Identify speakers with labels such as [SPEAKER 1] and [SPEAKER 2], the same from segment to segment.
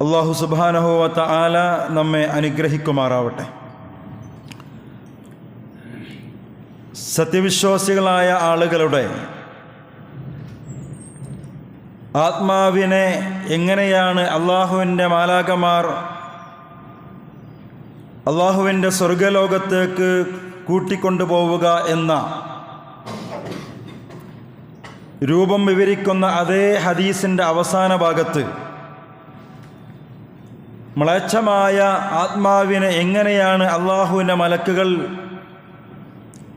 [SPEAKER 1] അള്ളാഹു സുബാനഹുവത്ത ആല നമ്മെ അനുഗ്രഹിക്കുമാറാവട്ടെ. സത്യവിശ്വാസികളായ ആളുകളുടെ ആത്മാവിനെ എങ്ങനെയാണ് അള്ളാഹുവിന്റെ മാലാകമാർ അള്ളാഹുവിന്റെ സ്വർഗലോകത്തേക്ക് കൂട്ടിക്കൊണ്ടുപോവുക എന്ന രൂപം വിവരിക്കുന്ന അതേ ഹദീസിന്റെ അവസാന ഭാഗത്ത് മ്ലേച്ഛമായ ആത്മാവിനെ എങ്ങനെയാണ് അള്ളാഹുവിന്റെ മലക്കുകൾ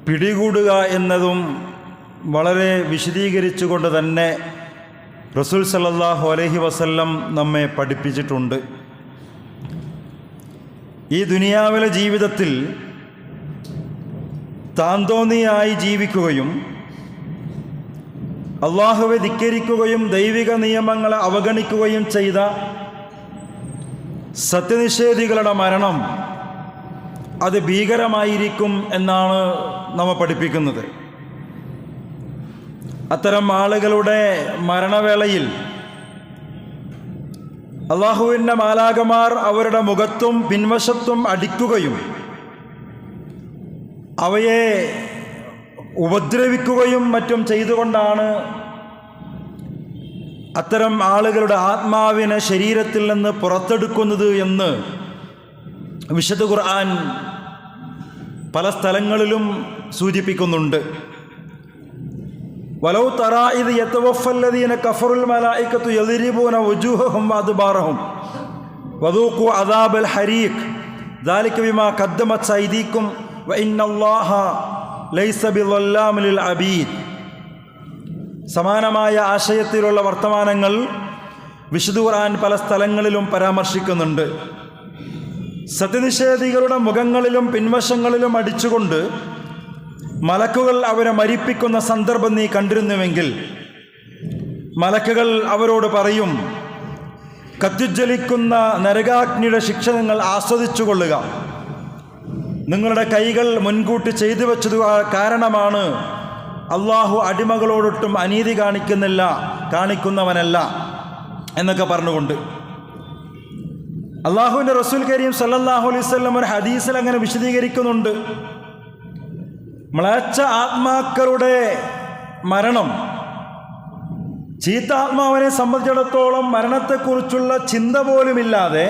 [SPEAKER 1] പിടികൂടുക എന്നതും വളരെ വിശദീകരിച്ചുകൊണ്ട് തന്നെ റസൂൽ സല്ലാഹു അലഹി വസല്ലം നമ്മെ പഠിപ്പിച്ചിട്ടുണ്ട്. ഈ ദുനിയാവിലെ ജീവിതത്തിൽ താന്തോന്നിയായി ജീവിക്കുകയും അള്ളാഹുവെ ധിക്കരിക്കുകയും ദൈവിക നിയമങ്ങളെ അവഗണിക്കുകയും ചെയ്ത സത്യനിഷേധികളുടെ മരണം അത് ഭീകരമായിരിക്കും എന്നാണ് നമ്മെ പഠിപ്പിക്കുന്നത്. അത്തരം ആളുകളുടെ മരണവേളയിൽ അള്ളാഹുവിന്റെ മാലാകമാർ അവരുടെ മുഖത്തും പിൻവശത്തും അടിക്കുകയും അവയെ ഉപദ്രവിക്കുകയും മറ്റും ചെയ്തുകൊണ്ടാണ് അത്തരം ആളുകളുടെ ആത്മാവിനെ ശരീരത്തിൽ നിന്ന് പുറത്തെടുക്കുന്നത് എന്ന് വിശുദ്ധ ഖുർആൻ പല സ്ഥലങ്ങളിലും സൂചിപ്പിക്കുന്നുണ്ട്. വലൗ തറ ഇത് യത്തവഫല്ലദീന കഫറുൽ മലായിക്കത്തു എതിരിപൂന ഉജൂഹും വാതുബാറഹും വദൂഖു അദാബൽ ഹരീഖ് ദാലിക്ക് വിമാ കദ്ദമ സൈദീക്കും വ ഇന്നല്ലാഹ ലൈസ അബീദ്. സമാനമായ ആശയത്തിലുള്ള വർത്തമാനങ്ങൾ വിശുദ്ധ ഖുർആൻ പല സ്ഥലങ്ങളിലും പരാമർശിക്കുന്നുണ്ട്. സത്യനിഷേധികളുടെ മുഖങ്ങളിലും പിൻവശങ്ങളിലും അടിച്ചുകൊണ്ട് മലക്കുകൾ അവരെ മരിപ്പിക്കുന്ന സന്ദർഭം നീ കണ്ടിരുന്നുവെങ്കിൽ മലക്കുകൾ അവരോട് പറയും കത്തിജ്വലിക്കുന്ന നരകാഗ്നിയുടെ ശിക്ഷ നിങ്ങൾ ആസ്വദിച്ചു കൊള്ളുക നിങ്ങളുടെ കൈകൾ മുൻകൂട്ടി ചെയ്തു വെച്ചത് കാരണമാണ് അള്ളാഹു അടിമകളോടൊട്ടും അനീതി കാണിക്കുന്നില്ല കാണിക്കുന്നവനല്ല എന്നൊക്കെ പറഞ്ഞുകൊണ്ട്. അള്ളാഹുവിന്റെ റസൂൽ കരീം സല്ലാഹു അലൈഹി വസല്ലം ഒരു ഹദീസിൽ അങ്ങനെ വിശദീകരിക്കുന്നുണ്ട്. മ്ലേച്ഛ ആത്മാക്കളുടെ മരണം ചീത്ത ആത്മാവിനെ സംബന്ധിച്ചിടത്തോളം മരണത്തെക്കുറിച്ചുള്ള ചിന്ത പോലുമില്ലാതെ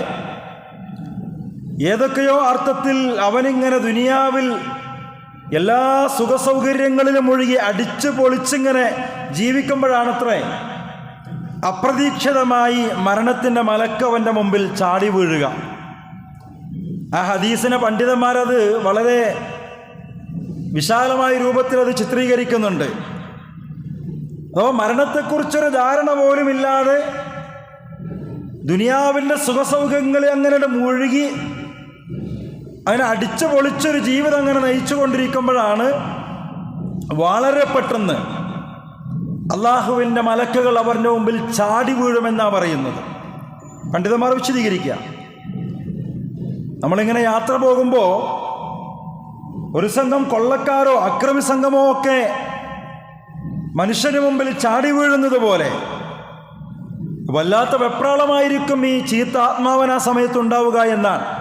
[SPEAKER 1] ഏതൊക്കെയോ അർത്ഥത്തിൽ അവനിങ്ങനെ ദുനിയാവിൽ എല്ലാ സുഖസൗകര്യങ്ങളിലും ഒഴുകി അടിച്ചു പൊളിച്ചിങ്ങനെ ജീവിക്കുമ്പോഴാണത്രേ അപ്രതീക്ഷിതമായി മരണത്തിന്റെ മലക്കവന്റെ മുമ്പിൽ ചാടി വീഴുക. ആ ഹദീസിനെ പണ്ഡിതന്മാരത് വളരെ വിശാലമായ രൂപത്തിൽ അത് ചിത്രീകരിക്കുന്നുണ്ട്. അപ്പോൾ മരണത്തെക്കുറിച്ചൊരു ധാരണ പോലുമില്ലാതെ ദുനിയാവിന്റെ സുഖസൗഖ്യങ്ങളിൽ അങ്ങനെ മുഴുകി അതിനെ അടിച്ചു പൊളിച്ചൊരു ജീവിതം അങ്ങനെ നയിച്ചു കൊണ്ടിരിക്കുമ്പോഴാണ് വളരെ പെട്ടെന്ന് അള്ളാഹുവിന്റെ മലക്കുകൾ അവരുടെ മുമ്പിൽ ചാടി വീഴുമെന്നാണ് പറയുന്നത്. പണ്ഡിതന്മാർ വിശദീകരിക്കുക. നമ്മളിങ്ങനെ യാത്ര പോകുമ്പോൾ ഒരു സംഘം കൊള്ളക്കാരോ അക്രമി സംഘമോ ഒക്കെ മനുഷ്യന് മുമ്പിൽ ചാടി വീഴുന്നത് പോലെ വല്ലാത്ത വെപ്രാളമായിരിക്കും ഈ ചീത്ത ആത്മാവൻ ആ സമയത്ത് ഉണ്ടാവുക എന്നാണ്.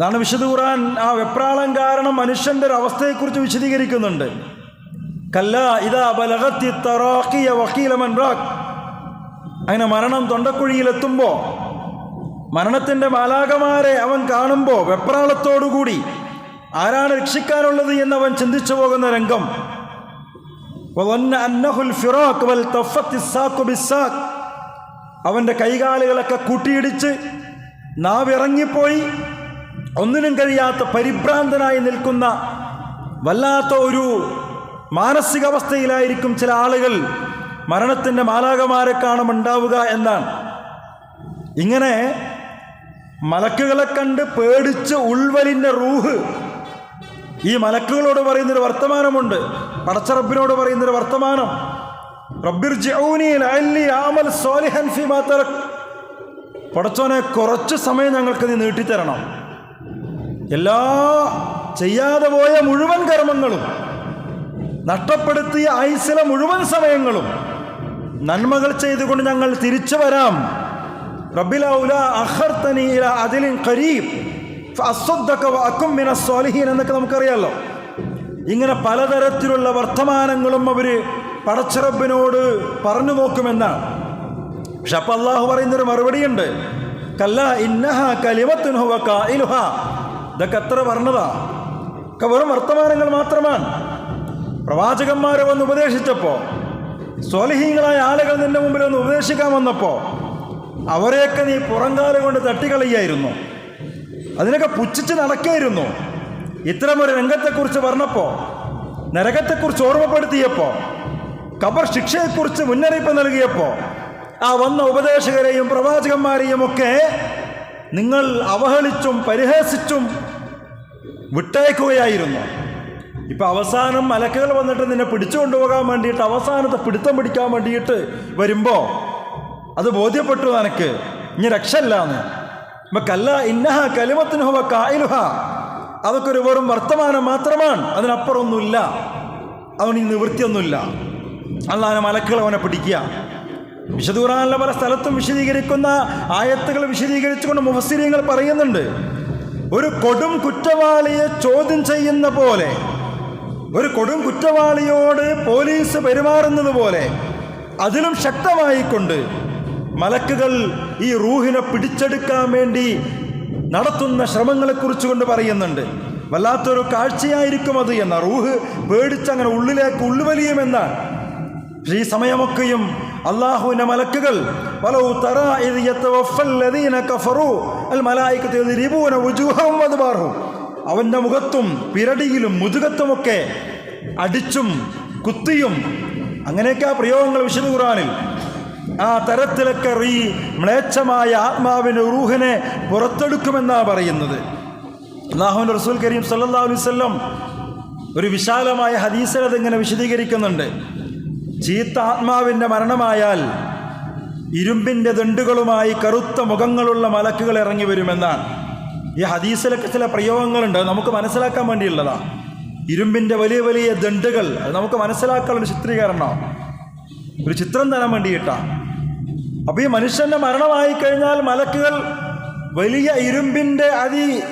[SPEAKER 1] അതാണ് വിശുദ്ധ ഖുറാൻ ആ വെപ്രാളം കാരണം മനുഷ്യന്റെ ഒരു അവസ്ഥയെക്കുറിച്ച് വിശദീകരിക്കുന്നുണ്ട്. കല്ല അങ്ങനെ മരണം തൊണ്ടക്കുഴിയിലെത്തുമ്പോൾ മരണത്തിന്റെ മാലാകമാരെ അവൻ കാണുമ്പോൾ വെപ്രാളത്തോടുകൂടി ആരാണ് രക്ഷിക്കാനുള്ളത് എന്ന് അവൻ ചിന്തിച്ചു പോകുന്ന രംഗം. അവന്റെ കൈകാലുകളൊക്കെ കൂട്ടിയിടിച്ച് നാവിറങ്ങിപ്പോയി. ഒന്നിനും കഴിയാത്ത പരിഭ്രാന്തനായി നിൽക്കുന്ന വല്ലാത്ത ഒരു മാനസികാവസ്ഥയിലായിരിക്കും ചില ആളുകൾ മരണത്തിന്റെ മാലാകമാരെ കാണുമുണ്ടാവുക എന്നാണ്. ഇങ്ങനെ മലക്കുകളെ കണ്ട് പേടിച്ച് ഉൾവലിന്റെ റൂഹ് ഈ മലക്കുകളോട് പറയുന്നൊരു വർത്തമാനമുണ്ട്. പടച്ചറബിനോട് പറയുന്നൊരു വർത്തമാനം. പടച്ചോനെ കുറച്ച് സമയം ഞങ്ങൾക്ക് നീ നീട്ടിത്തരണം. എല്ലാ ചെയ്യാതെ പോയ മുഴുവൻ കർമ്മങ്ങളും നഷ്ടപ്പെടുത്തിയ ആയുസിലെ മുഴുവൻ സമയങ്ങളും നന്മകൾ ചെയ്തുകൊണ്ട് ഞങ്ങൾ തിരിച്ചു വരാം. റബ്ബിലൗല അഖർതനി അതിലിൻ സ്വാലിഹീൻ എന്നൊക്കെ നമുക്കറിയാമല്ലോ ഇങ്ങനെ പലതരത്തിലുള്ള വർത്തമാനങ്ങളും അവർ പടച്ചറബിനോട് പറഞ്ഞു നോക്കുമെന്നാണ്. പക്ഷെ അപ്പം അള്ളാഹു പറയുന്നൊരു മറുപടിയുണ്ട്. കല്ല ഇന്നഹ കലിമത്തുൻഹുവ ഇതൊക്കെ എത്ര പറഞ്ഞതാ? ഒക്കെ വെറും വർത്തമാനങ്ങൾ മാത്രമാണ്. പ്രവാചകന്മാരെ വന്ന് ഉപദേശിച്ചപ്പോൾ സ്വലഹീങ്ങളായ ആളുകൾ നിന്റെ മുമ്പിൽ ഒന്ന് ഉപദേശിക്കാൻ വന്നപ്പോൾ അവരെയൊക്കെ നീ പുറങ്കാല കൊണ്ട് തട്ടിക്കളയായിരുന്നു അതിനൊക്കെ പുച്ഛിച്ച് നടക്കായിരുന്നു ഇത്തരമൊരു രംഗത്തെക്കുറിച്ച് പറഞ്ഞപ്പോൾ നരകത്തെക്കുറിച്ച് ഓർമ്മപ്പെടുത്തിയപ്പോൾ കബർ ശിക്ഷയെക്കുറിച്ച് മുന്നറിയിപ്പ് നൽകിയപ്പോൾ ആ വന്ന ഉപദേശകരെയും പ്രവാചകന്മാരെയും ഒക്കെ നിങ്ങൾ അവഹേളിച്ചും പരിഹസിച്ചും വിട്ടയക്കുകയായിരുന്നു. ഇപ്പൊ അവസാനം മലക്കുകൾ വന്നിട്ട് നിന്നെ പിടിച്ചു കൊണ്ടുപോകാൻ വേണ്ടിയിട്ട് അവസാനത്തെ പിടുത്തം പിടിക്കാൻ വേണ്ടിയിട്ട് വരുമ്പോ അത് ബോധ്യപ്പെട്ടു നിനക്ക്. ഇനി രക്ഷല്ലാന്ന് ഇപ്പൊ കല്ല ഇന്നഹ കലിമത്തിന് ഹുവ കായിലുഹ. അതൊക്കെ ഒരു വെറും വർത്തമാനം മാത്രമാണ്. അതിനപ്പുറമൊന്നുമില്ല. അവൻ ഈ നിവൃത്തിയൊന്നുമില്ല. അല്ലാതെ മലക്കുകൾ അവനെ പിടിക്കുക. വിശദൂറാനുള്ള പല സ്ഥലത്തും വിശദീകരിക്കുന്ന ആയത്തുകൾ വിശദീകരിച്ചുകൊണ്ട് മുഹസ്സിരിയങ്ങൾ പറയുന്നുണ്ട്. ഒരു കൊടും കുറ്റവാളിയെ ചോദ്യം ചെയ്യുന്ന പോലെ ഒരു കൊടും കുറ്റവാളിയോട് പോലീസ് പെരുമാറുന്നത് പോലെ അതിലും ശക്തമായിക്കൊണ്ട് മലക്കുകൾ ഈ റൂഹിനെ പിടിച്ചെടുക്കാൻ വേണ്ടി നടത്തുന്ന ശ്രമങ്ങളെക്കുറിച്ച് കൊണ്ട് പറയുന്നുണ്ട്. വല്ലാത്തൊരു കാഴ്ചയായിരിക്കും അത് എന്ന റൂഹ് പേടിച്ചങ്ങനെ ഉള്ളിലേക്ക് ഉള്ളുവലിയുമെന്നാണ്. ഈ സമയമൊക്കെയും അള്ളാഹുവിന്റെ മലക്കുകൾ അവന്റെ മുഖത്തും പിരടിയിലും മുതുകത്തുമൊക്കെ അടിച്ചും കുത്തിയും അങ്ങനെയൊക്കെ ആ പ്രയോഗങ്ങൾ വിശുദ്ധ ഖുറാനിൽ ആ തരത്തിലൊക്കെ ഈ മ്ലേച്ഛമായ ആത്മാവിന് റൂഹിനെ പുറത്തെടുക്കുമെന്നാണ് പറയുന്നത്. അള്ളാഹുവിന്റെ റസൂൽ കരീം സല്ലാ അലൈവല്ലം ഒരു വിശാലമായ ഹദീസരത് അതിങ്ങനെ വിശദീകരിക്കുന്നുണ്ട്. ചീത്ത ആത്മാവിന്റെ മരണമായാൽ ഇരുമ്പിന്റെ ദണ്ടുകളുമായി കറുത്ത മുഖങ്ങളുള്ള മലക്കുകൾ ഇറങ്ങി വരുമെന്നാണ്. ഈ ഹദീസിലൊക്കെ ചില പ്രയോഗങ്ങളുണ്ട്. നമുക്ക് മനസ്സിലാക്കാൻ വേണ്ടിയുള്ളതാണ് ഇരുമ്പിന്റെ വലിയ വലിയ ദണ്ടുകൾ അത് നമുക്ക് മനസ്സിലാക്കാനുള്ള ചിത്രീകരണം. ഒരു ചിത്രം തരാൻ വേണ്ടിയിട്ടാണ് അപ്പോൾ ഈ മനുഷ്യന്റെ മരണമായി കഴിഞ്ഞാൽ മലക്കുകൾ വലിയ ഇരുമ്പിന്റെ അതി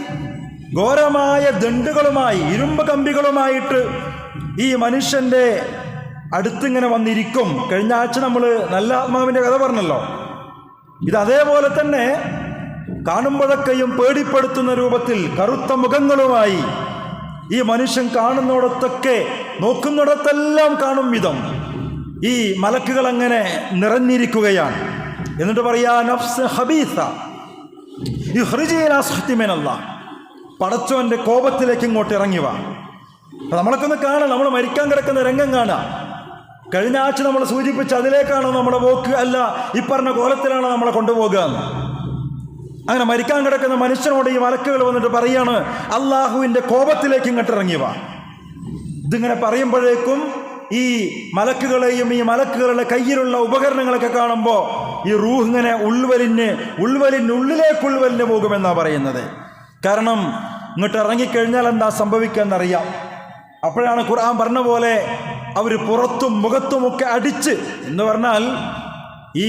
[SPEAKER 1] ഘോരമായ ദണ്ടുകളുമായി ഇരുമ്പ് കമ്പികളുമായിട്ട് ഈ മനുഷ്യന്റെ അടുത്തിങ്ങനെ വന്നിരിക്കും. കഴിഞ്ഞ ആഴ്ച നമ്മൾ നല്ല ആത്മാവിന്റെ കഥ പറഞ്ഞല്ലോ. ഇത് അതേപോലെ തന്നെ കാണുമ്പോഴൊക്കെയും പേടിപ്പെടുത്തുന്ന രൂപത്തിൽ കറുത്ത മുഖങ്ങളുമായി ഈ മനുഷ്യൻ കാണുന്നിടത്തൊക്കെ നോക്കുന്നിടത്തെല്ലാം കാണും വിധം. ഈ മലക്കുകൾ അങ്ങനെ നിറഞ്ഞിരിക്കുകയാണ്. എന്നിട്ട് പറയാ നഫ്സ് ഹബീസ ഹൃജീനാസ്ഹത്തിമേനല്ല പടച്ചോന്റെ കോപത്തിലേക്ക് ഇങ്ങോട്ട് ഇറങ്ങി വാ. നമ്മളൊക്കെ ഒന്ന് കാണാം നമ്മൾ മരിക്കാൻ കിടക്കുന്ന രംഗം കാണാം. കഴിഞ്ഞ ആഴ്ച നമ്മൾ സൂചിപ്പിച്ച് അതിലേക്കാണോ നമ്മുടെ പോക്ക് അല്ല ഈ പറഞ്ഞ കോലത്തിലാണ് നമ്മളെ കൊണ്ടുപോകുക. അങ്ങനെ മരിക്കാൻ കിടക്കുന്ന മനുഷ്യനോട് ഈ മലക്കുകൾ വന്നിട്ട് പറയാണ് അള്ളാഹുവിന്റെ കോപത്തിലേക്ക് ഇങ്ങോട്ട് ഇറങ്ങി വാ ഇതിങ്ങനെ പറയുമ്പോഴേക്കും ഈ മലക്കുകളെയും ഈ മലക്കുകളുടെ കയ്യിലുള്ള ഉപകരണങ്ങളൊക്കെ കാണുമ്പോൾ ഈ റൂഹ് ഇങ്ങനെ ഉൾവലിന് ഉൾവലിന് ഉള്ളിലേക്ക് ഉൾവലിന് പോകുമെന്നാണ് പറയുന്നത്. കാരണം ഇങ്ങോട്ട് ഇറങ്ങിക്കഴിഞ്ഞാൽ എന്താ സംഭവിക്കുക എന്നറിയാം. അപ്പോഴാണ് ഖുർആൻ പറഞ്ഞ പോലെ അവർ പുറത്തും മുഖത്തുമൊക്കെ അടിച്ച് എന്ന് പറഞ്ഞാൽ ഈ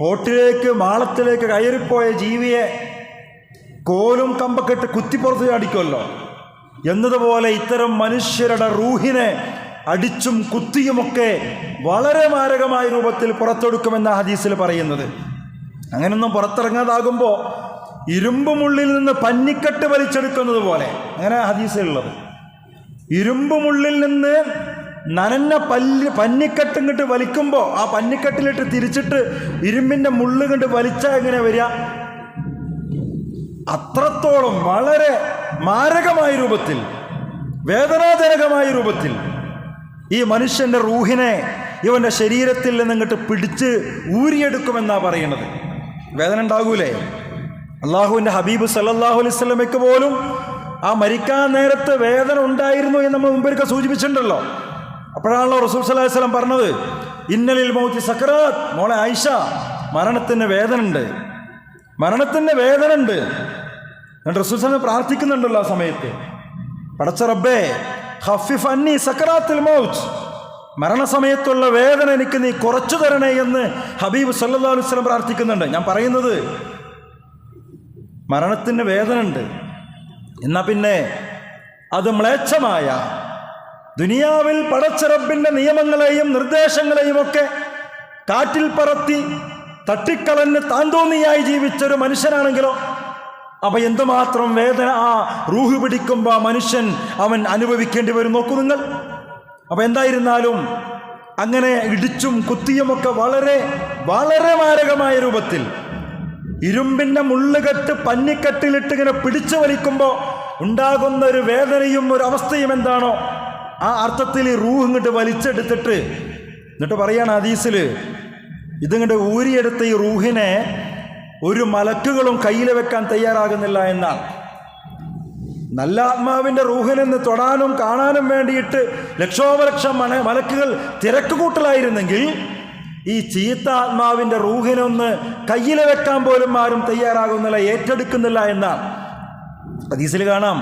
[SPEAKER 1] പോട്ടിലേക്ക് മാളത്തിലേക്ക് കയറിപ്പോയ ജീവിയെ കോലും കമ്പക്കെട്ട് കുത്തിപ്പുറത്ത് ചാടിക്കുമല്ലോ. എന്നതുപോലെ ഇത്തരം മനുഷ്യരുടെ റൂഹിനെ അടിച്ചും കുത്തിയുമൊക്കെ വളരെ മാരകമായ രൂപത്തിൽ പുറത്തെടുക്കുമെന്ന ഹദീസിൽ പറയുന്നത്. അങ്ങനൊന്നും പുറത്തിറങ്ങാതാകുമ്പോൾ ഇരുമ്പുമുള്ളിൽ നിന്ന് പന്നിക്കെട്ട് വലിച്ചെടുക്കുന്നത് പോലെ അങ്ങനെ ഹദീസിലുള്ളത്. ഇരുമ്പുമുള്ളിൽ നിന്ന് നനഞ്ഞ പല്ല് പന്നിക്കെട്ട് ഇങ്ങോട്ട് വലിക്കുമ്പോൾ ആ പന്നിക്കെട്ടിലിട്ട് തിരിച്ചിട്ട് ഇരുമ്പിന്റെ മുള്ള് കണ്ട് വലിച്ചാൽ എങ്ങനെ വരിക? അത്രത്തോളം വളരെ മാരകമായ രൂപത്തിൽ വേദനാജനകമായ രൂപത്തിൽ ഈ മനുഷ്യന്റെ റൂഹിനെ ഇവന്റെ ശരീരത്തിൽ നിന്ന് ഇങ്ങോട്ട് പിടിച്ച് ഊരിയെടുക്കുമെന്നാണ് പറയുന്നത്. വേദന ഉണ്ടാകൂലേ? അള്ളാഹുവിന്റെ ഹബീബ് സല്ലാഹു അലൈഹി പോലും ആ മരിക്കാൻ നേരത്ത് വേദന ഉണ്ടായിരുന്നു എന്ന് നമ്മൾ മുമ്പൊരുക്കെ സൂചിപ്പിച്ചിട്ടുണ്ടല്ലോ. അപ്പോഴാണല്ലോ റസൂൽ സല്ലല്ലാഹു അലൈഹി വസല്ലം പറഞ്ഞത് ഇന്നലിൽ മൗത്തി സക്കറാത്ത്. മോളെ ആയിഷ മരണത്തിന് വേദന ഉണ്ട് മരണത്തിന്റെ വേദന ഉണ്ട് എന്നിട്ട് റസൂൽ സല്ലല്ലാഹു പ്രാർത്ഥിക്കുന്നുണ്ടല്ലോ ആ സമയത്ത്. പടച്ച റബ്ബേ ഹഫിഫ് അന്നി സക്കറാത്തിൽ മൗത്ത്. മരണസമയത്തുള്ള വേദന എനിക്ക് നീ കുറച്ചു തരണേ എന്ന് ഹബീബ് സല്ലാ അലുസ്ലം പ്രാർത്ഥിക്കുന്നുണ്ട്. ഞാൻ പറയുന്നത് മരണത്തിന് വേദന ഉണ്ട് എന്നാൽ പിന്നെ അത് മ്ലേച്ഛമായ ദുനിയാവിൽ പടച്ചിറപ്പിന്റെ നിയമങ്ങളെയും നിർദ്ദേശങ്ങളെയും ഒക്കെ കാറ്റിൽ പറത്തി തട്ടിക്കളഞ്ഞ് താന്തോന്നിയായി ജീവിച്ചൊരു മനുഷ്യനാണെങ്കിലോ അപ്പൊ എന്തുമാത്രം വേദന ആ റൂഹ് പിടിക്കുമ്പോൾ ആ മനുഷ്യൻ അവൻ അനുഭവിക്കേണ്ടി വരും നോക്കൂ നിങ്ങൾ. അപ്പൊ എന്തായിരുന്നാലും അങ്ങനെ ഇടിച്ചും കുത്തിയുമൊക്കെ വളരെ വളരെ മാരകമായ രൂപത്തിൽ ഇരുമ്പിന്റെ മുള്ളുകെട്ട് പന്നിക്കെട്ടിലിട്ട് ഇങ്ങനെ പിടിച്ചു വലിക്കുമ്പോൾ ഉണ്ടാകുന്ന ഒരു വേദനയും ഒരു അവസ്ഥയും എന്താണോ ആ അർത്ഥത്തിൽ റൂഹ് ഇങ്ങോട്ട് വലിച്ചെടുത്തിട്ട് എന്നിട്ട് പറയാണ് ഹദീസിൽ ഇതിങ്ങോട്ട് ഊരിയെടുത്ത ഈ റൂഹിനെ ഒരു മലക്കുകളും കയ്യിൽ വെക്കാൻ തയ്യാറാകുന്നില്ല എന്നാണ് നല്ല ആത്മാവിന്റെ റൂഹിനെന്ന് തൊടാനും കാണാനും വേണ്ടിയിട്ട് ലക്ഷോപലക്ഷം മന മലക്കുകൾ തിരക്ക് കൂട്ടലായിരുന്നെങ്കിൽ ഈ ചീത്ത ആത്മാവിന്റെ റൂഹിനൊന്ന് കയ്യിൽ വെക്കാൻ പോലും ആരും തയ്യാറാകുന്നില്ല ഏറ്റെടുക്കുന്നില്ല എന്നാണ് ഹദീസിൽ കാണാം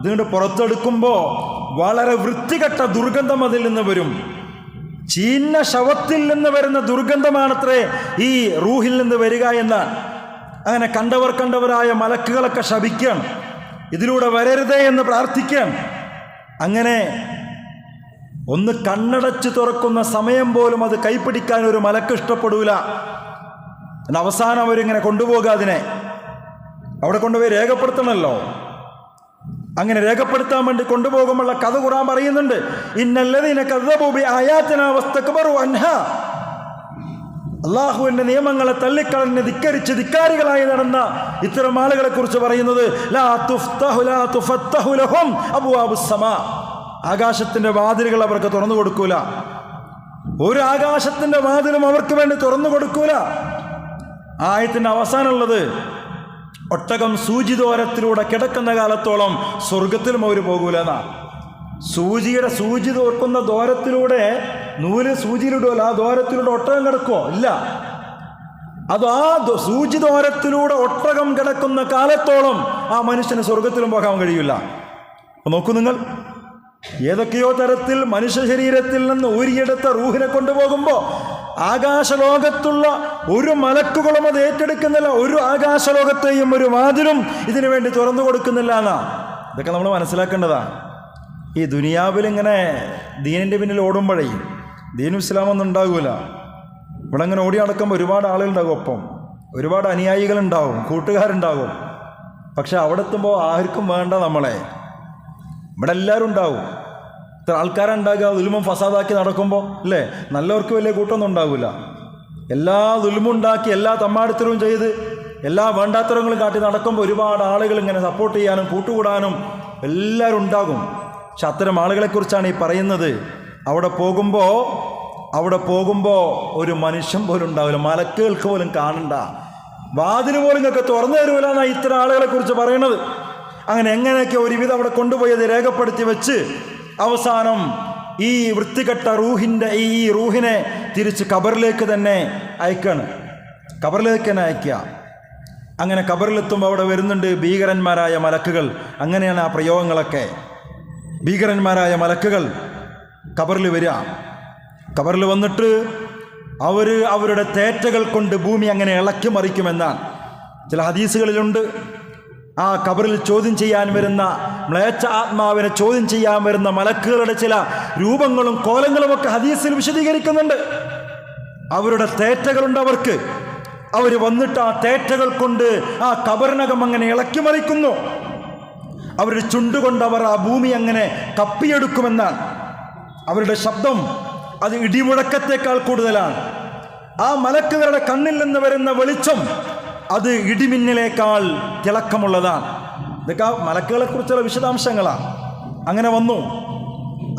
[SPEAKER 1] ഇതുകൊണ്ട് പുറത്തെടുക്കുമ്പോൾ വളരെ വൃത്തികെട്ട ദുർഗന്ധം അതിൽ നിന്ന് വരും. ചീന്ന ശവത്തിൽ നിന്ന് വരുന്ന ദുർഗന്ധമാണത്രേ ഈ റൂഹിൽ നിന്ന് വരിക എന്ന്. അങ്ങനെ കണ്ടവർ കണ്ടവരായ മലക്കുകളൊക്കെ ശപിക്കണം ഇതിലൂടെ വരരുതേ എന്ന് പ്രാർത്ഥിക്കാൻ അങ്ങനെ ഒന്ന് കണ്ണടച്ച് തുറക്കുന്ന സമയം പോലും അത് കൈപ്പിടിക്കാൻ ഒരു മലക്ക് ഇഷ്ടപ്പെടൂല. അവസാനം അവരിങ്ങനെ കൊണ്ടുപോകുക അതിനെ അവിടെ കൊണ്ടുപോയി രേഖപ്പെടുത്തണമല്ലോ അങ്ങനെ രേഖപ്പെടുത്താൻ വേണ്ടി കൊണ്ടുപോകുമുള്ള കഥ കുറാൻ പറയുന്നുണ്ട്. ഇന്നല്ലതിനെ കഥബൂബി ആയാത്തനാവസ്ഥക്ക് അൻഹ. അള്ളാഹുവിന്റെ നിയമങ്ങളെ തള്ളിക്കളഞ്ഞ് ധിക്കരിച്ച് ധിക്കാരികളായി നടന്ന ഇത്തരം ആളുകളെ കുറിച്ച് പറയുന്നത് ആകാശത്തിന്റെ വാതിലുകൾ അവർക്ക് തുറന്നു കൊടുക്കൂല. ഒരു ആകാശത്തിന്റെ വാതിലും അവർക്ക് വേണ്ടി തുറന്നു കൊടുക്കൂല. ആയത്തിന്റെ അവസാനമുള്ളത് ഒട്ടകം സൂചിതോരത്തിലൂടെ കിടക്കുന്ന കാലത്തോളം സ്വർഗത്തിലും അവർ പോകൂല എന്നാ സൂചിയുടെ സൂചി തോർക്കുന്ന ദോരത്തിലൂടെ നൂൽ സൂചിയിലിടുമല്ലോ ആ ദോരത്തിലൂടെ ഒട്ടകം കിടക്കുമോ ഇല്ല. അത് ആ സൂചി ദോരത്തിലൂടെ ഒട്ടകം കിടക്കുന്ന കാലത്തോളം ആ മനുഷ്യന് സ്വർഗത്തിലും പോകാൻ കഴിയില്ല. നോക്കൂ നിങ്ങൾ. ഏതൊക്കെയോ തരത്തിൽ മനുഷ്യ ശരീരത്തിൽ നിന്ന് ഊരിയെടുത്ത റൂഹിനെ കൊണ്ടുപോകുമ്പോൾ ആകാശലോകത്തുള്ള ഒരു മലക്കുകളും അത് ഏറ്റെടുക്കുന്നില്ല. ഒരു ആകാശലോകത്തെയും ഒരു വാതിലും ഇതിനു വേണ്ടി തുറന്നു കൊടുക്കുന്നില്ല എന്നാ. ഇതൊക്കെ നമ്മൾ മനസ്സിലാക്കേണ്ടതാ. ഈ ദുനിയാവിൽ ഇങ്ങനെ ദീനിന്റെ പിന്നിൽ ഓടുമ്പോഴേ ദീനും ഇസ്ലാമൊന്നും ഉണ്ടാകൂല. ഇവിടെ അങ്ങനെ ഓടി നടക്കുമ്പോൾ ഒരുപാട് ആളുകളുണ്ടാകും ഒപ്പം. ഒരുപാട് അനുയായികളുണ്ടാവും കൂട്ടുകാരുണ്ടാകും. പക്ഷെ അവിടെ എത്തുമ്പോൾ ആർക്കും വേണ്ട നമ്മളെ. ഇവിടെ എല്ലാവരും ഉണ്ടാവും. ആൾക്കാരുണ്ടാകുക ദുൽമം ഫസാദാക്കി നടക്കുമ്പോൾ അല്ലേ? നല്ലവർക്ക് വലിയ കൂട്ടമൊന്നും ഉണ്ടാവില്ല എല്ലാ ദുൽമുണ്ടാക്കി എല്ലാ തമ്മാടിത്തരവും ചെയ്ത് എല്ലാ വേണ്ടാത്തരങ്ങളും കാട്ടി നടക്കുമ്പോൾ ഒരുപാട് ആളുകൾ ഇങ്ങനെ സപ്പോർട്ട് ചെയ്യാനും കൂട്ടുകൂടാനും എല്ലാവരും ഉണ്ടാകും. പക്ഷെ അത്തരം ആളുകളെക്കുറിച്ചാണ് ഈ പറയുന്നത്. അവിടെ പോകുമ്പോൾ അവിടെ പോകുമ്പോൾ ഒരു മനുഷ്യൻ പോലും ഉണ്ടാവില്ല. മലക്കുകൾക്ക് പോലും കാണണ്ട. വാതിൽ പോലും നിങ്ങൾക്ക് തുറന്നു തരൂല എന്നാണ് ഇത്തരം ആളുകളെ കുറിച്ച് പറയണത്. അങ്ങനെ എങ്ങനെയൊക്കെ ഒരുവിധം അവിടെ കൊണ്ടുപോയി കൊണ്ടുപോയത് രേഖപ്പെടുത്തി വെച്ച് അവസാനം ഈ വൃത്തികെട്ട റൂഹിന്റെ ഈ റൂഹിനെ തിരിച്ച് കബറിലേക്ക് തന്നെ അയക്കാണ്. കബറിലേക്ക് തന്നെ അയക്കുക. അങ്ങനെ കബറിലെത്തുമ്പോൾ അവിടെ വരുന്നുണ്ട് ഭീകരന്മാരായ മലക്കുകൾ. അങ്ങനെയാണ് ആ പ്രയോഗങ്ങളൊക്കെ. ഭീകരന്മാരായ മലക്കുകൾ കബറിൽ വരിക. കബറിൽ വന്നിട്ട് അവർ അവരുടെ തേറ്റകൾ കൊണ്ട് ഭൂമി അങ്ങനെ ഇളക്കി മറിക്കുമെന്നാണ്. ചില ഹദീസുകളിലുണ്ട്. ആ കബറിൽ ചോദ്യം ചെയ്യാൻ വരുന്ന മ്ലേച്ഛ ആത്മാവിനെ ചോദ്യം ചെയ്യാൻ വരുന്ന മലക്കുകളുടെ ചില രൂപങ്ങളും കോലങ്ങളും ഒക്കെ ഹദീസിൽ വിശദീകരിക്കുന്നുണ്ട്. അവരുടെ തേറ്റകളുണ്ട് അവർക്ക്. അവർ വന്നിട്ട് ആ തേറ്റകൾ കൊണ്ട് ആ കബറിനകം അങ്ങനെ ഇളക്കി മറിക്കുന്നു. അവരുടെ ചുണ്ടുകൊണ്ട് അവർ ആ ഭൂമി അങ്ങനെ കപ്പിയെടുക്കുമെന്നാണ്. അവരുടെ ശബ്ദം അത് ഇടിമുഴക്കത്തേക്കാൾ കൂടുതലാണ്. ആ മലക്കുകളുടെ കണ്ണിൽ നിന്ന് വരുന്ന വെളിച്ചം അത് ഇടിമിന്നലേക്കാൾ തിളക്കമുള്ളതാണ്. ഇതൊക്കെ ആ മലക്കുകളെ കുറിച്ചുള്ള വിശദാംശങ്ങളാണ് അങ്ങനെ വന്നു.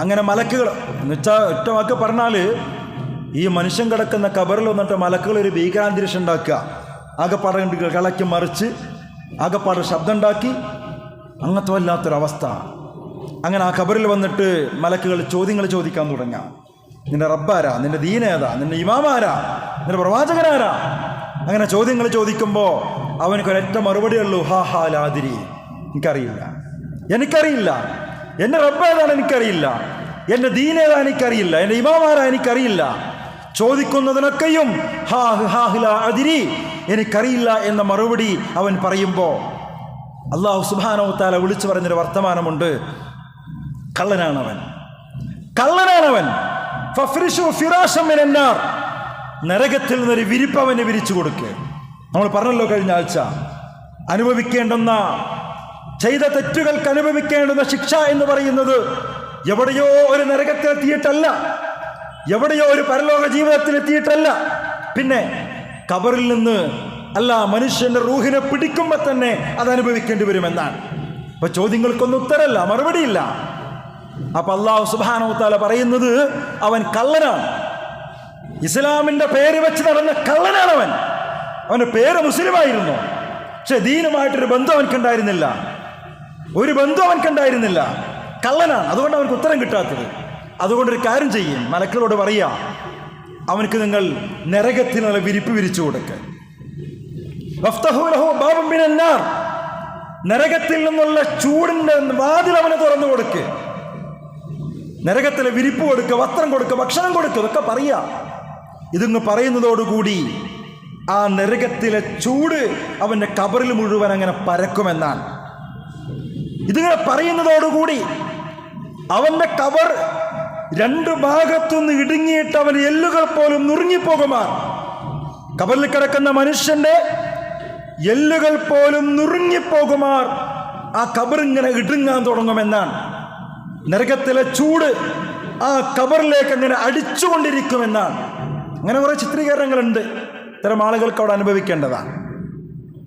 [SPEAKER 1] അങ്ങനെ മലക്കുകൾ എന്നുവെച്ചാൽ ഒറ്റ വാക്ക് പറഞ്ഞാൽ ഈ മനുഷ്യൻ കിടക്കുന്ന കബറിൽ വന്നിട്ട് മലക്കുകൾ ഒരു ഭീകരാന്തരീക്ഷം ഉണ്ടാക്കുക. ആകെപ്പാടെ കിളക്കി മറിച്ച് ആകെപ്പാടെ ശബ്ദം ഉണ്ടാക്കി അങ്ങനത്തെ വല്ലാത്തൊരവസ്ഥ. അങ്ങനെ ആ ഖബറിൽ വന്നിട്ട് മലക്കുകൾ ചോദ്യങ്ങൾ ചോദിക്കാൻ തുടങ്ങാം നിന്റെ റബ്ബാരാ നിന്റെ ദീനേതാ നിന്റെ ഇമാമാരാ നിന്റെ പ്രവാചകനാരാ അങ്ങനെ ചോദ്യങ്ങൾ ചോദിക്കുമ്പോൾ അവനക്ക് ഒരൊറ്റ മറുപടി ഉള്ളൂ ഹാ ഹാ ലാതിരി. എനിക്കറിയില്ല. എനിക്കറിയില്ല. എന്റെ റബ്ബ് ഏതാണ് എനിക്കറിയില്ല. എന്റെ ദീനേതാണ് എനിക്കറിയില്ല. എന്റെ ഇമാമാരാ എനിക്കറിയില്ല. ചോദിക്കുന്നതിനൊക്കെയും ഹാ ഹാ ഹാ അതിരി എനിക്കറിയില്ല എന്ന മറുപടി അവൻ പറയുമ്പോൾ അള്ളാഹു സുബാനവത്താല വിളിച്ചു പറഞ്ഞൊരു വർത്തമാനമുണ്ട്. കള്ളനാണവൻ. കള്ളനാണവൻ. ഫഫ്രിഷു ഫിറാശം മിനന്നാർ. നരകത്തിൽ നിന്നൊരു വിരിപ്പവന് വിരിച്ചു കൊടുക്കുക നമ്മൾ പറഞ്ഞല്ലോ കഴിഞ്ഞ ആഴ്ച അനുഭവിക്കേണ്ടുന്ന ചെയ്ത തെറ്റുകൾക്ക് അനുഭവിക്കേണ്ടുന്ന ശിക്ഷ എന്ന് പറയുന്നത് എവിടെയോ ഒരു നരകത്തിലെത്തിയിട്ടല്ല എവിടെയോ ഒരു പരലോക ജീവിതത്തിലെത്തിയിട്ടല്ല പിന്നെ കബറിൽ നിന്ന് അല്ല മനുഷ്യന്റെ റൂഹിനെ പിടിക്കുമ്പോൾ തന്നെ അത് അനുഭവിക്കേണ്ടി വരുമെന്നാണ്. അപ്പൊ ചോദ്യങ്ങൾക്കൊന്നും ഉത്തരല്ല മറുപടിയില്ല. അപ്പൊ അള്ളാഹു സുബാനോത്താല പറയുന്നത് അവൻ കള്ളനാണ്. ഇസ്ലാമിന്റെ പേര് വെച്ച് നടന്ന കള്ളനാണ് അവൻ അവന്റെ പേര് മുസ്ലിമായിരുന്നു. പക്ഷെ ദീനുമായിട്ടൊരു ബന്ധം അവൻക്കുണ്ടായിരുന്നില്ല ഒരു ബന്ധം അവൻക്കുണ്ടായിരുന്നില്ല കള്ളനാണ്. അതുകൊണ്ട് അവനക്ക് ഉത്തരം കിട്ടാത്തത്. അതുകൊണ്ട് ഒരു കാര്യം ചെയ്യും. മലക്കളോട് പറയാ അവനക്ക് നിങ്ങൾ നരകത്തിൽ നല്ല വിരിപ്പ് വിരിച്ചു കൊടുക്കുക. നരകത്തിൽ നിന്നുള്ള ചൂടിന്റെ വാതിൽ അവനെ തുറന്നു കൊടുക്ക്. നരകത്തിലെ വിരിപ്പ് കൊടുക്കുക വസ്ത്രം കൊടുക്കുക ഭക്ഷണം കൊടുക്കുക ഇതൊക്കെ പറയാ. ഇതിങ്ങ് പറയുന്നതോടുകൂടി ആ നരകത്തിലെ ചൂട് അവന്റെ കബറിൽ മുഴുവൻ അങ്ങനെ പരക്കുമെന്നാണ്. ഇതിങ്ങനെ പറയുന്നതോടുകൂടി അവന്റെ കവർ രണ്ട് ഭാഗത്തുനിന്ന് ഇടുങ്ങിയിട്ട് അവൻ എല്ലുകൾ പോലും നുറുങ്ങിപ്പോകുമാർ. കബറിൽ കിടക്കുന്ന മനുഷ്യന്റെ എല്ലുകൾ പോലും നുറുങ്ങിപ്പോകുമാർ. ആ കബറിങ്ങനെ ഇടുങ്ങാൻ തുടങ്ങുമെന്നാണ്. നരകത്തിലെ ചൂട് ആ കബറിലേക്ക് അങ്ങനെ അടിച്ചുകൊണ്ടിരിക്കുമെന്നാണ്. അങ്ങനെ കുറേ ചിത്രീകരണങ്ങളുണ്ട്. ഇത്തരം ആളുകൾക്ക് അവിടെ അനുഭവിക്കേണ്ടതാണ്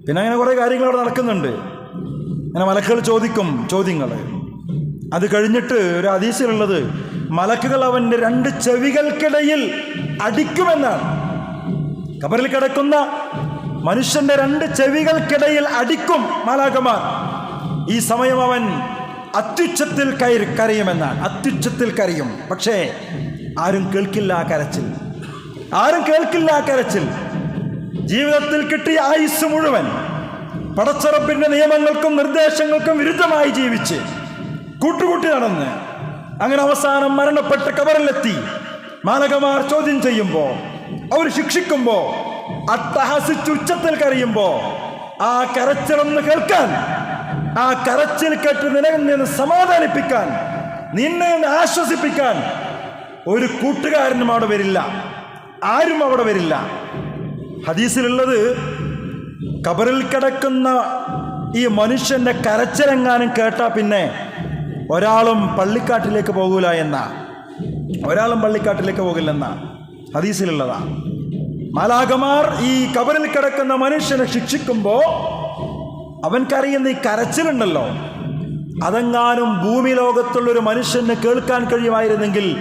[SPEAKER 1] പിന്നെ അങ്ങനെ കുറേ കാര്യങ്ങൾ അവിടെ നടക്കുന്നുണ്ട്. അങ്ങനെ മലക്കുകൾ ചോദിക്കും ചോദ്യങ്ങൾ. അത് കഴിഞ്ഞിട്ട് ഒരു അതീസിലുള്ളത് മലക്കുകൾ അവന്റെ രണ്ട് ചെവികൾക്കിടയിൽ അടിക്കുമെന്നാണ്. കബറിൽ കിടക്കുന്ന മനുഷ്യന്റെ രണ്ട് ചെവികൾക്കിടയിൽ അടിക്കും മാലാകമാർ ഈ സമയം അവൻ അത്യുച്ചത്തിൽ കയറി കരയുമെന്നാണ്. അത്യുച്ചത്തിൽ കരയും. പക്ഷേ ആരും കേൾക്കില്ല ആ കരച്ചിൽ. ആരും കേൾക്കില്ല ആ കരച്ചിൽ. ജീവിതത്തിൽ കിട്ടിയ ആയുസ് മുഴുവൻ പടച്ചറപ്പിന്റെ നിയമങ്ങൾക്കും നിർദ്ദേശങ്ങൾക്കും വിരുദ്ധമായി ജീവിച്ച് കൂട്ടുകൂട്ടി നടന്ന് അങ്ങനെ അവസാനം മരണപ്പെട്ട കബറിലെത്തി. മാലകമാർ ചോദ്യം ചെയ്യുമ്പോൾ അവർ ശിക്ഷിക്കുമ്പോൾ അട്ടഹസിച്ച് ഉച്ചത്തിൽ കരയുമ്പോ ആ കരച്ചിലൊന്ന് കേൾക്കാൻ ആ കരച്ചിൽ കേട്ട് നിനക്ക് നിന്ന് സമാധാനിപ്പിക്കാൻ നിന്നെ ആശ്വസിപ്പിക്കാൻ ഒരു കൂട്ടുകാരനും അവിടെ വരില്ല. ആരും അവിടെ വരില്ല. ഹദീസിലുള്ളത് കബറിൽ കിടക്കുന്ന ഈ മനുഷ്യന്റെ കരച്ചിലെങ്ങാനും കേട്ടാ പിന്നെ ഒരാളും പള്ളിക്കാട്ടിലേക്ക് പോകൂല എന്ന. ഒരാളും പള്ളിക്കാട്ടിലേക്ക് പോകില്ലെന്ന ഹദീസിലുള്ളതാ. മാലാകമാർ ഈ കബറിൽ കിടക്കുന്ന മനുഷ്യനെ ശിക്ഷിക്കുമ്പോൾ അവൻക്കറിയുന്ന ഈ കരച്ചിലുണ്ടല്ലോ. അതെങ്ങാനും ഭൂമി ലോകത്തുള്ളൊരു മനുഷ്യന് കേൾക്കാൻ കഴിയുമായിരുന്നെങ്കിൽ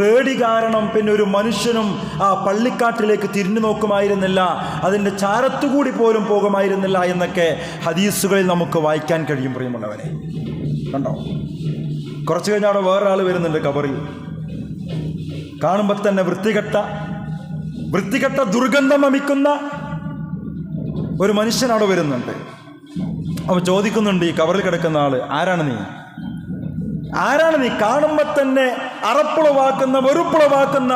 [SPEAKER 1] പേടി കാരണം പിന്നെ ഒരു മനുഷ്യനും ആ പള്ളിക്കാട്ടിലേക്ക് തിരിഞ്ഞു നോക്കുമായിരുന്നില്ല. അതിന്റെ ചാരത്തുകൂടി പോലും പോകുമായിരുന്നില്ല എന്നൊക്കെ ഹദീസുകളിൽ നമുക്ക് വായിക്കാൻ കഴിയും പ്രിയമുള്ളവരെ. കണ്ടോ? കുറച്ച് കഴിഞ്ഞാൽ അവിടെ വേറൊരാൾ വരുന്നുണ്ട് കബറിൽ. കാണുമ്പോൾ തന്നെ വൃത്തികെട്ട വൃത്തികെട്ട ദുർഗന്ധം അമിക്കുന്ന ഒരു മനുഷ്യൻ അവിടെ വരുന്നുണ്ട്. അവൻ ചോദിക്കുന്നുണ്ട് ഈ കവറിൽ കിടക്കുന്ന ആൾ ആരാണ് നീ? ആരാണ് നീ കാണുമ്പോൾ തന്നെ അറപ്പുളവാക്കുന്ന വെറുപ്പുളവാക്കുന്ന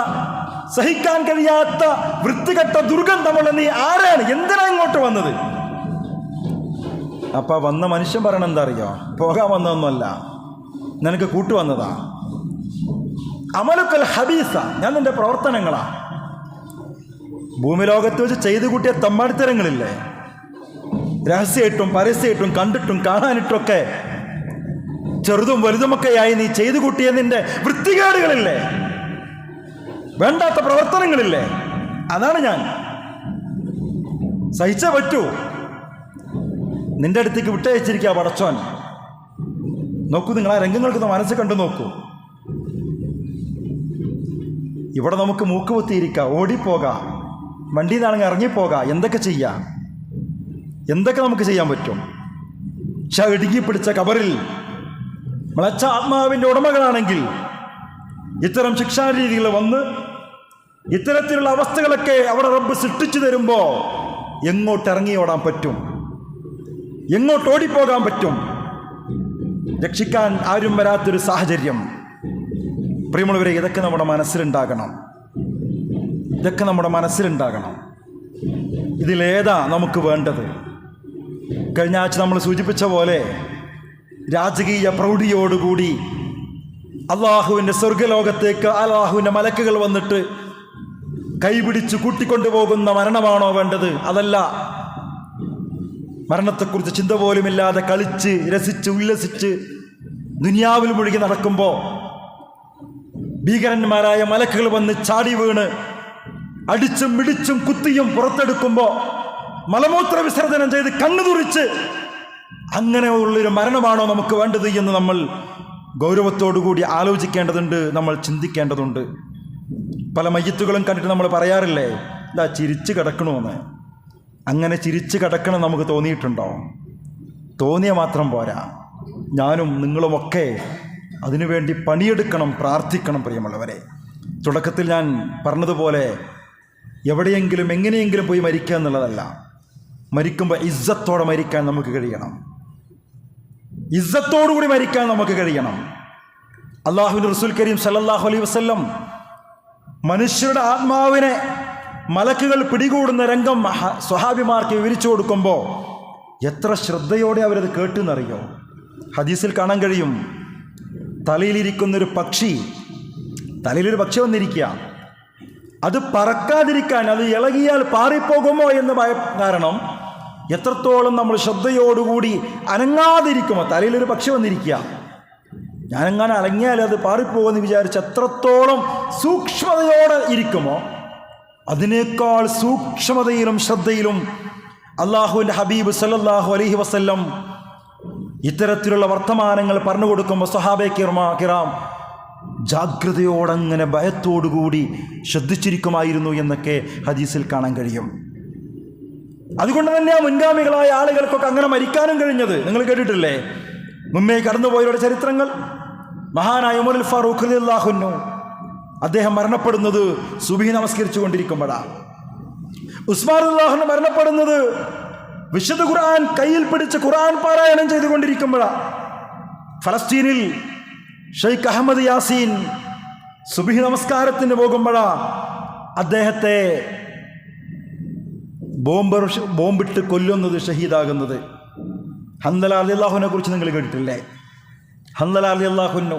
[SPEAKER 1] സഹിക്കാൻ കഴിയാത്ത വൃത്തികെട്ട ദുർഗന്ധമുള്ള നീ ആരാണ്? എന്തിനാ ഇങ്ങോട്ട് വന്നത്? അപ്പം വന്ന മനുഷ്യൻ പറയണ എന്താ അറിയോ? പോകാൻ വന്നതൊന്നുമല്ല. നിനക്ക് കൂട്ടു വന്നതാ. അമലുക്കൽ ഹബീസ ഞാൻ നിന്റെ പ്രവർത്തനങ്ങളാ. ഭൂമിലോകത്ത് വെച്ച് ചെയ്തു കൂട്ടിയ തമ്മാടിത്തരങ്ങളില്ലേ? രഹസ്യമായിട്ടും പരസ്യമായിട്ടും കണ്ടിട്ടും കാണാനിട്ടൊക്കെ ചെറുതും വലുതുമൊക്കെയായി നീ ചെയ്തു കൂട്ടിയ നിന്റെ വൃത്തികേടുകളില്ലേ? വേണ്ടാത്ത പ്രവർത്തനങ്ങളില്ലേ? അതാണ് ഞാൻ. സഹിച്ചേ പറ്റൂ. നിന്റെ അടുത്തേക്ക് വിട്ടയച്ചിരിക്കുക പടച്ചോൻ. നോക്കൂ നിങ്ങൾ ആ രംഗങ്ങൾക്ക് മനസ്സ് കണ്ടു നോക്കൂ. ഇവിടെ നമുക്ക് മൂക്കുകുത്തിയിരിക്കാം ഓടിപ്പോകാം. വണ്ടിയിൽ നിന്നാണെങ്കിൽ ഇറങ്ങിപ്പോകാം. എന്തൊക്കെ ചെയ്യാം? എന്തൊക്കെ നമുക്ക് ചെയ്യാൻ പറ്റും? പക്ഷെ ഇടുങ്ങി പിടിച്ച കബറിൽ മുളച്ച ആത്മാവിന്റെ ഉടമകളാണെങ്കിൽ ഇത്തരം ശിക്ഷാരീതികൾ വന്ന് ഇത്തരത്തിലുള്ള അവസ്ഥകളൊക്കെ അവിടെ റബ്ബ് സൃഷ്ടിച്ചു തരുമ്പോൾ എങ്ങോട്ട് ഇറങ്ങി ഓടാൻ പറ്റും? എങ്ങോട്ട് ഓടിപ്പോകാൻ പറ്റും? രക്ഷിക്കാൻ ആരും വരാത്തൊരു സാഹചര്യം. പ്രിയമുള്ളവരെ ഇതൊക്കെ നമ്മുടെ മനസ്സിലുണ്ടാകണം. ഇതൊക്കെ നമ്മുടെ മനസ്സിലുണ്ടാകണം. ഇതിലേതാ നമുക്ക് വേണ്ടത്? കഴിഞ്ഞ ആഴ്ച നമ്മൾ സൂചിപ്പിച്ച പോലെ രാജകീയ പ്രൗഢിയോടുകൂടി അള്ളാഹുവിന്റെ സ്വർഗലോകത്തേക്ക് അള്ളാഹുവിന്റെ മലക്കുകൾ വന്നിട്ട് കൈപിടിച്ച് കൂട്ടിക്കൊണ്ടുപോകുന്ന മരണമാണോ വേണ്ടത്? അതല്ല. മരണത്തെക്കുറിച്ച് ചിന്ത പോലുമില്ലാതെ കളിച്ച് രസിച്ച് ഉല്ലസിച്ച് ദുനിയാവിൽ മുഴുകി നടക്കുമ്പോൾ ഭീകരന്മാരായ മലക്കുകൾ വന്ന് ചാടി വീണ് അടിച്ചും മിടിച്ചും കുത്തിയും പുറത്തെടുക്കുമ്പോൾ മലമൂത്ര വിസർജനം ചെയ്ത് കണ്ണു തുറിച്ച് അങ്ങനെ ഉള്ളൊരു മരണമാണോ നമുക്ക് വേണ്ടത് എന്ന് നമ്മൾ ഗൗരവത്തോടുകൂടി ആലോചിക്കേണ്ടതുണ്ട് നമ്മൾ ചിന്തിക്കേണ്ടതുണ്ട്. പല മയ്യത്തുകളും കണ്ടിട്ട് നമ്മൾ പറയാറില്ലേ ഇതാ ചിരിച്ച് കിടക്കണമെന്ന് അങ്ങനെ ചിരിച്ച് കിടക്കണം നമുക്ക് തോന്നിയിട്ടുണ്ടോ? തോന്നിയ മാത്രം പോരാ. ഞാനും നിങ്ങളുമൊക്കെ അതിനുവേണ്ടി പണിയെടുക്കണം പ്രാർത്ഥിക്കണം പ്രിയമുള്ളവരെ. തുടക്കത്തിൽ ഞാൻ പറഞ്ഞതുപോലെ എവിടെയെങ്കിലും എങ്ങനെയെങ്കിലും പോയി മരിക്കുക എന്നുള്ളതല്ല. മരിക്കുമ്പോൾ ഇജ്ജത്തോടെ മരിക്കാൻ നമുക്ക് കഴിയണം. ഇജ്ജത്തോടുകൂടി മരിക്കാൻ നമുക്ക് കഴിയണം. അള്ളാഹുവിന്റെ റസൂൽ കരീം സല്ലല്ലാഹു അലൈ വസ്ല്ലം മനുഷ്യരുടെ ആത്മാവിനെ മലക്കുകൾ പിടികൂടുന്ന രംഗം സ്വഹാബിമാർക്ക് വിവരിച്ചു കൊടുക്കുമ്പോൾ എത്ര ശ്രദ്ധയോടെ അവരത് കേട്ടെന്നറിയോ? ഹദീസിൽ കാണാൻ കഴിയും. തലയിലിരിക്കുന്നൊരു പക്ഷി തലയിലൊരു പക്ഷി വന്നിരിക്കുക. അത് പറക്കാതിരിക്കാൻ അത് ഇളകിയാൽ പാറിപ്പോകുമോ എന്ന് ഭയ കാരണം എത്രത്തോളം നമ്മൾ ശ്രദ്ധയോടുകൂടി അനങ്ങാതിരിക്കുമോ? തലയിലൊരു പക്ഷി വന്നിരിക്കുക. ഞാനെങ്ങനെ അലങ്ങിയാൽ അത് പാറിപ്പോകുമെന്ന് വിചാരിച്ച് എത്രത്തോളം സൂക്ഷ്മതയോടെ ഇരിക്കുമോ അതിനേക്കാൾ സൂക്ഷ്മതയിലും ശ്രദ്ധയിലും അള്ളാഹുവിന്റെ ഹബീബ് സല്ലല്ലാഹു അലഹി വസ്ല്ലം ഇത്തരത്തിലുള്ള വർത്തമാനങ്ങൾ പറഞ്ഞു കൊടുക്കുമ്പോൾ സഹാബെ കിർമാ കിറാം ജാഗ്രതയോടങ്ങനെ ഭയത്തോടുകൂടി ശ്രദ്ധിച്ചിരിക്കുമായിരുന്നു എന്നൊക്കെ ഹദീസിൽ കാണാൻ കഴിയും. അതുകൊണ്ട് തന്നെ ആ മുൻഗാമികളായ ആളുകൾക്കൊക്കെ അങ്ങനെ മരിക്കാനും കഴിഞ്ഞത്. നിങ്ങൾ കേട്ടിട്ടില്ലേ? മുമ്പേ കടന്നുപോയവരുടെ ചരിത്രങ്ങൾ. മഹാനായ ഉമർ ഫാറൂഖ് അള്ളാഹുന്നു അദ്ദേഹം മരണപ്പെടുന്നത് സുബി നമസ്കരിച്ചു കൊണ്ടിരിക്കുമ്പോഴാണ് ഉസ്മാൻ അള്ളാഹുന് മരണപ്പെടുന്നത് വിശുദ്ധ ഖുർആൻ കയ്യിൽ പിടിച്ച് ഖുർആൻ പാരായണം ചെയ്തുകൊണ്ടിരിക്കുമ്പോഴാണ് ഫലസ്തീനിൽ ഷെയ്ഖ് അഹമ്മദ് യാസീൻ സുബിഹി നമസ്കാരത്തിന് പോകുമ്പോഴാണ് അദ്ദേഹത്തെ ബോംബ് ബോംബിട്ട് കൊല്ലുന്നത് ഷഹീദാകുന്നത്. ഹന്തല അലി അള്ളാഹുവിനെ കുറിച്ച് നിങ്ങൾ കേട്ടിട്ടില്ലേ? ഹന്തല അലി അള്ളാഹുനു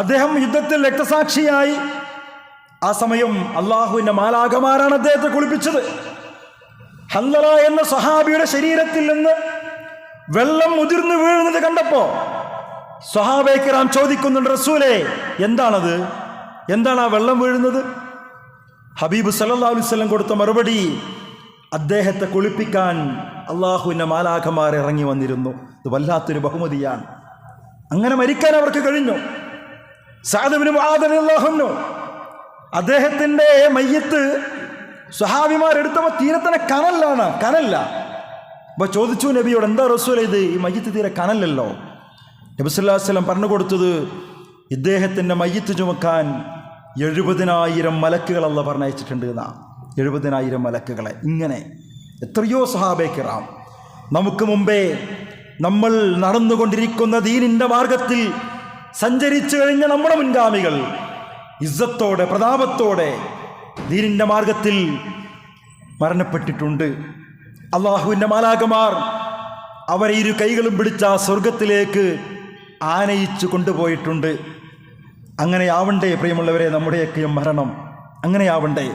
[SPEAKER 1] അദ്ദേഹം യുദ്ധത്തിൽ രക്തസാക്ഷിയായി ആ സമയം അള്ളാഹുവിന്റെ മാലാകമാരാണ് അദ്ദേഹത്തെ കുളിപ്പിച്ചത്. ഹന്തല എന്ന സഹാബിയുടെ ശരീരത്തിൽ നിന്ന് വെള്ളം മുതിർന്നു വീഴുന്നത് കണ്ടപ്പോ സ്വഹാബേക്കറാം ചോദിക്കുന്നുണ്ട് റസൂലേ എന്താണത്? എന്താണ് ആ വെള്ളം വീഴുന്നത്? ഹബീബ് സല്ലാ അലൈഹി വസല്ലം കൊടുത്ത മറുപടി അദ്ദേഹത്തെ കുളിപ്പിക്കാൻ അള്ളാഹുവിന്റെ മാലാഖമാർ ഇറങ്ങി വന്നിരുന്നു. ഇത് വല്ലാത്തൊരു ബഹുമതിയാണ്. അങ്ങനെ മരിക്കാൻ അവർക്ക് കഴിഞ്ഞു. സാധുവിനും അള്ളാഹുന്നു അദ്ദേഹത്തിന്റെ മയ്യത്ത് സ്വഹാബിമാരെടുത്തപ്പോൾ തീരെ തന്നെ കനലാണ് കനല്ല. അപ്പോൾ ചോദിച്ചു നബിയോട് എന്താ റസൂല ഇത്? ഈ മയ്യത്ത് തീരെ കനലല്ലോ നബിസ്വല്ലാ വല്ലം പറഞ്ഞു കൊടുത്തത് ഇദ്ദേഹത്തിന്റെ മയ്യത്ത് ചുമക്കാൻ എഴുപതിനായിരം മലക്കുകളല്ല പറഞ്ഞയച്ചിട്ടുണ്ട് എന്നാ എഴുപതിനായിരം മലക്കുകളെ. ഇങ്ങനെ എത്രയോ സഹാബേക്കിറാം. നമുക്ക് മുമ്പേ നമ്മൾ നടന്നുകൊണ്ടിരിക്കുന്ന ദീനിന്റെ മാർഗത്തിൽ സഞ്ചരിച്ചു കഴിഞ്ഞ നമ്മുടെ മുൻഗാമികൾ ഇസ്സത്തോടെ പ്രതാപത്തോടെ ദീനിന്റെ മാർഗത്തിൽ മരണപ്പെട്ടിട്ടുണ്ട്. അള്ളാഹുവിന്റെ മാലാകമാർ അവരെ ഇരു കൈകളും പിടിച്ച സ്വർഗത്തിലേക്ക് ആനയിച്ചു കൊണ്ടുപോയിട്ടുണ്ട്. അങ്ങനെയാവണ്ടേ പ്രിയമുള്ളവരെ നമ്മുടെയൊക്കെയും മരണം? അങ്ങനെയാവണ്ടേ?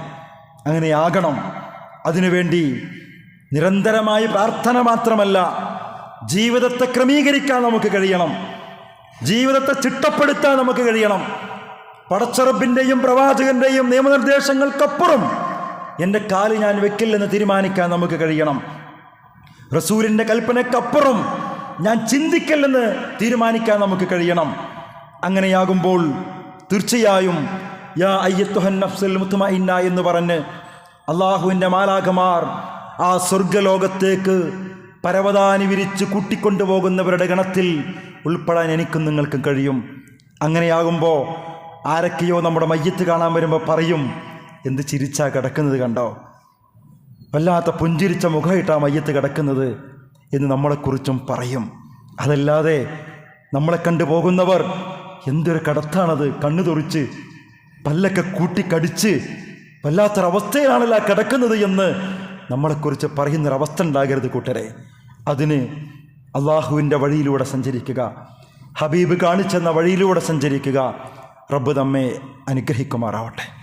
[SPEAKER 1] അങ്ങനെയാകണം. അതിനുവേണ്ടി നിരന്തരമായി പ്രാർത്ഥന മാത്രമല്ല ജീവിതത്തെ ക്രമീകരിക്കാൻ നമുക്ക് കഴിയണം. ജീവിതത്തെ ചിട്ടപ്പെടുത്താൻ നമുക്ക് കഴിയണം. പടച്ചറബിന്റെയും പ്രവാചകന്റെയും നിയമനിർദ്ദേശങ്ങൾക്കപ്പുറം എന്റെ കാൽ ഞാൻ വെക്കില്ലെന്ന് തീരുമാനിക്കാൻ നമുക്ക് കഴിയണം. റസൂലിന്റെ കൽപ്പനയ്ക്കപ്പുറം ഞാൻ ചിന്തിക്കല്ലെന്ന് തീരുമാനിക്കാൻ നമുക്ക് കഴിയണം. അങ്ങനെയാകുമ്പോൾ തീർച്ചയായും യാ അയ്യത്തുഹൻ നഫ്സുൽ മുത്തുമഇന്ന എന്ന് പറഞ്ഞ് അള്ളാഹുവിന്റെ മാലാഖമാർ ആ സ്വർഗലോകത്തേക്ക് പരവതാനി വിരിച്ച് കൂട്ടിക്കൊണ്ടുപോകുന്നവരുടെ ഗണത്തിൽ ഉൾപ്പെടാൻ എനിക്കും നിങ്ങൾക്കും കഴിയും. അങ്ങനെയാകുമ്പോൾ ആരൊക്കെയോ നമ്മുടെ മയ്യത്ത് കാണാൻ വരുമ്പോൾ പറയും എന്ത് ചിരിച്ചാ കിടക്കുന്നത് കണ്ടോ? വല്ലാത്ത പുഞ്ചിരിച്ച മുഖമായിട്ടാ മയ്യത്ത് കിടക്കുന്നത് എന്ന് നമ്മളെക്കുറിച്ചും പറയും. അതല്ലാതെ നമ്മളെ കണ്ടു പോകുന്നവർ എന്തൊരു കടത്താണത് കണ്ണു തുറിച്ച് പല്ലൊക്കെ കൂട്ടിക്കടിച്ച് വല്ലാത്തൊരവസ്ഥയിലാണല്ലോ കിടക്കുന്നത് എന്ന് നമ്മളെക്കുറിച്ച് പറയുന്നൊരവസ്ഥ ഉണ്ടാകരുത് കൂട്ടരെ. അതിന് അള്ളാഹുവിന്റെ വഴിയിലൂടെ സഞ്ചരിക്കുക ഹബീബ് കാണിച്ചെന്ന വഴിയിലൂടെ സഞ്ചരിക്കുക. റബ്ബ് നമ്മെ അനുഗ്രഹിക്കുമാറാവട്ടെ.